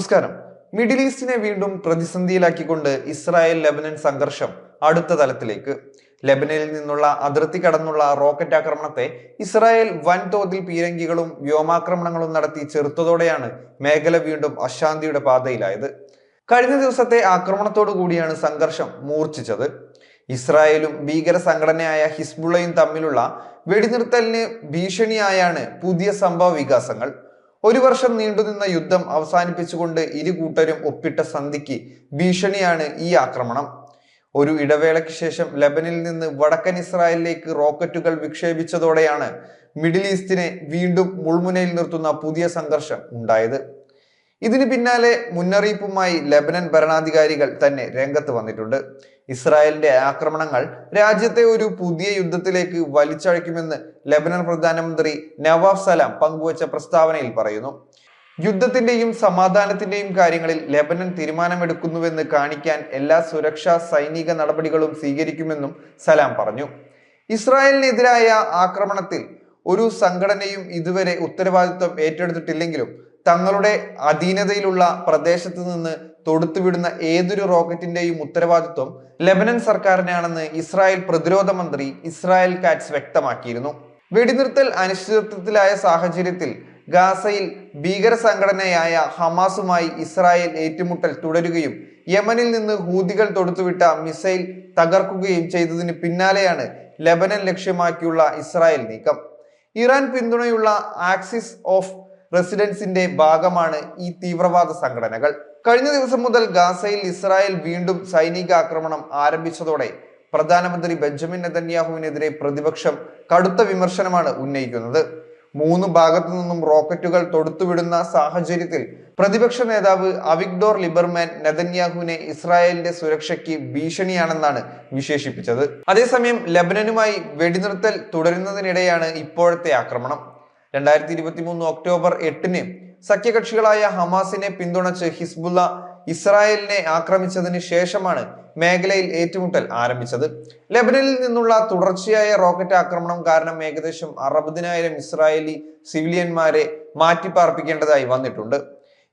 നമസ്കാരം. മിഡിൽ ഈസ്റ്റിനെ വീണ്ടും പ്രതിസന്ധിയിലാക്കിക്കൊണ്ട് Israel Lebanon സംഘർഷം അടുത്ത തലത്തിലേക്ക്. ലെബനനിൽ നിന്നുള്ള അതിർത്തി കടന്നുള്ള റോക്കറ്റ് ആക്രമണത്തെ ഇസ്രായേൽ വൻതോതിൽ പീരങ്കികളും വ്യോമാക്രമണങ്ങളും നടത്തി ചെറുത്തതോടെയാണ് മേഖല വീണ്ടും അശാന്തിയുടെ പാതയിലായത്. കഴിഞ്ഞ ദിവസത്തെ ആക്രമണത്തോടു കൂടിയാണ് സംഘർഷം മൂർച്ഛിച്ചത്. ഇസ്രായേലും ഭീകര സംഘടനയായ ഹിസ്ബുള്ളയും തമ്മിലുള്ള വെടിനിർത്തലിന് ഭീഷണിയായാണ് പുതിയ സംഭവ വികാസങ്ങൾ. ഒരു വർഷം നീണ്ടുനിന്ന യുദ്ധം അവസാനിപ്പിച്ചുകൊണ്ട് ഇരു കൂട്ടരും ഒപ്പിട്ട സന്ധിക്ക് ഭീഷണിയാണ് ഈ ആക്രമണം. ഒരു ഇടവേളയ്ക്ക് ശേഷം ലബനിൽ നിന്ന് വടക്കൻ ഇസ്രായേലിലേക്ക് റോക്കറ്റുകൾ വിക്ഷേപിച്ചതോടെയാണ് മിഡിൽ ഈസ്റ്റിനെ വീണ്ടും മുൾമുനയിൽ നിർത്തുന്ന പുതിയ സംഘർഷം ഉണ്ടായത്. ഇതിന് പിന്നാലെ മുന്നറിയിപ്പുമായി ലബനൻ ഭരണാധികാരികൾ തന്നെ രംഗത്ത് വന്നിട്ടുണ്ട്. ഇസ്രായേലിന്റെ ആക്രമണങ്ങൾ രാജ്യത്തെ ഒരു പുതിയ യുദ്ധത്തിലേക്ക് വലിച്ചഴയ്ക്കുമെന്ന് ലബനൻ പ്രധാനമന്ത്രി നവാബ് സലാം പങ്കുവച്ച പ്രസ്താവനയിൽ പറയുന്നു. യുദ്ധത്തിന്റെയും സമാധാനത്തിന്റെയും കാര്യങ്ങളിൽ ലബനൻ തീരുമാനമെടുക്കുന്നുവെന്ന് കാണിക്കാൻ എല്ലാ സുരക്ഷാ സൈനിക നടപടികളും സ്വീകരിക്കുമെന്നും സലാം പറഞ്ഞു. ഇസ്രായേലിനെതിരായ ആക്രമണത്തിൽ ഒരു സംഘടനയും ഇതുവരെ ഉത്തരവാദിത്വം ഏറ്റെടുത്തിട്ടില്ലെങ്കിലും തങ്ങളുടെ അധീനതയിലുള്ള പ്രദേശത്ത് നിന്ന് തൊടുത്തുവിടുന്ന ഏതൊരു റോക്കറ്റിന്റെയും ഉത്തരവാദിത്വം ലെബനൻ സർക്കാരിനാണെന്ന് ഇസ്രായേൽ പ്രതിരോധ മന്ത്രി ഇസ്രായേൽ കാറ്റ്സ് വ്യക്തമാക്കിയിരുന്നു. വെടിനിർത്തൽ അനിശ്ചിതത്വത്തിലായ സാഹചര്യത്തിൽ ഗാസയിൽ ഭീകര സംഘടനയായ ഹമാസുമായി ഇസ്രായേൽ ഏറ്റുമുട്ടൽ തുടരുകയും യമനിൽ നിന്ന് ഹൂതികൾ തൊടുത്തുവിട്ട മിസൈൽ തകർക്കുകയും ചെയ്തതിന് പിന്നാലെയാണ് ലെബനൻ ലക്ഷ്യമാക്കിയുള്ള ഇസ്രായേൽ നീക്കം. ഇറാൻ പിന്തുണയുള്ള ആക്സിസ് ഓഫ് റെസിഡൻസിന്റെ ഭാഗമാണ് ഈ തീവ്രവാദ സംഘടനകൾ. കഴിഞ്ഞ ദിവസം മുതൽ ഗാസയിൽ ഇസ്രായേൽ വീണ്ടും സൈനിക ആക്രമണം ആരംഭിച്ചതോടെ പ്രധാനമന്ത്രി ബെഞ്ചമിൻ നെതന്യാഹുവിനെതിരെ പ്രതിപക്ഷം കടുത്ത വിമർശനമാണ് ഉന്നയിക്കുന്നത്. മൂന്ന് ഭാഗത്തു നിന്നും റോക്കറ്റുകൾ തൊടുത്തുവിടുന്ന സാഹചര്യത്തിൽ പ്രതിപക്ഷ നേതാവ് അവിഗ്ഡോർ ലിബർമാൻ നെതന്യാഹുവിനെ ഇസ്രായേലിന്റെ സുരക്ഷയ്ക്ക് ഭീഷണിയാണെന്നാണ് വിശേഷിപ്പിച്ചത്. അതേസമയം ലബനനുമായി വെടിനിർത്തൽ തുടരുന്നതിനിടെയാണ് ഇപ്പോഴത്തെ ആക്രമണം. രണ്ടായിരത്തി ഇരുപത്തി മൂന്ന് ഒക്ടോബർ എട്ടിന് സഖ്യകക്ഷികളായ ഹമാസിനെ പിന്തുണച്ച് ഹിസ്ബുല്ല ഇസ്രായേലിനെ ആക്രമിച്ചതിന് ശേഷമാണ് മേഖലയിൽ ഏറ്റുമുട്ടൽ ആരംഭിച്ചത്. ലെബനനിൽ നിന്നുള്ള തുടർച്ചയായ റോക്കറ്റ് ആക്രമണം കാരണം ഏകദേശം അറുപതിനായിരം ഇസ്രായേലി സിവിലിയന്മാരെ മാറ്റിപ്പാർപ്പിക്കേണ്ടതായി വന്നിട്ടുണ്ട്.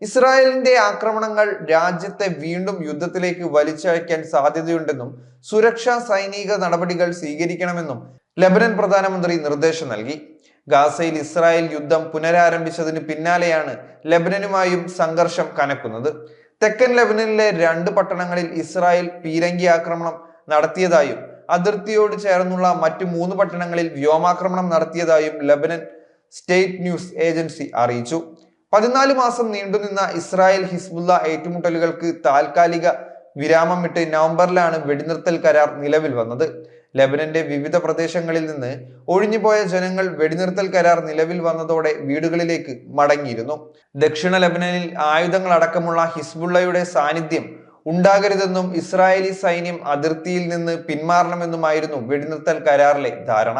ഇസ്രായേലിന്റെ ആക്രമണങ്ങൾ രാജ്യത്തെ വീണ്ടും യുദ്ധത്തിലേക്ക് വലിച്ചഴയ്ക്കാൻ സാധ്യതയുണ്ടെന്നും സുരക്ഷാ സൈനിക നടപടികൾ സ്വീകരിക്കണമെന്നും ലബനൻ പ്രധാനമന്ത്രി നിർദ്ദേശം നൽകി. ഗാസയിൽ ഇസ്രായേൽ യുദ്ധം പുനരാരംഭിച്ചതിന് പിന്നാലെയാണ് ലബനനുമായും സംഘർഷം കനക്കുന്നത്. തെക്കൻ ലബനനിലെ രണ്ട് പട്ടണങ്ങളിൽ ഇസ്രായേൽ പീരങ്കി ആക്രമണം നടത്തിയതായും അതിർത്തിയോട് ചേർന്നുള്ള മറ്റു മൂന്ന് പട്ടണങ്ങളിൽ വ്യോമാക്രമണം നടത്തിയതായും ലബനൻ സ്റ്റേറ്റ് ന്യൂസ് ഏജൻസി അറിയിച്ചു. പതിനാല് മാസം നീണ്ടുനിന്ന ഇസ്രായേൽ ഹിസ്ബുള്ള ഏറ്റുമുട്ടലുകൾക്ക് താൽക്കാലിക വിരാമം വിട്ട് നവംബറിലാണ് വെടിനിർത്തൽ കരാർ നിലവിൽ വന്നത്. ലെബനന്റെ വിവിധ പ്രദേശങ്ങളിൽ നിന്ന് ഒഴിഞ്ഞുപോയ ജനങ്ങൾ വെടിനിർത്തൽ കരാർ നിലവിൽ വന്നതോടെ വീടുകളിലേക്ക് മടങ്ങിയിരുന്നു. ദക്ഷിണ ലെബനനിൽ ആയുധങ്ങൾ അടക്കമുള്ള ഹിസ്ബുള്ളയുടെ സാന്നിധ്യം ഉണ്ടാകരുതെന്നും ഇസ്രായേലി സൈന്യം അതിർത്തിയിൽ നിന്ന് പിന്മാറണമെന്നുമായിരുന്നു വെടിനിർത്തൽ കരാറിലെ ധാരണ.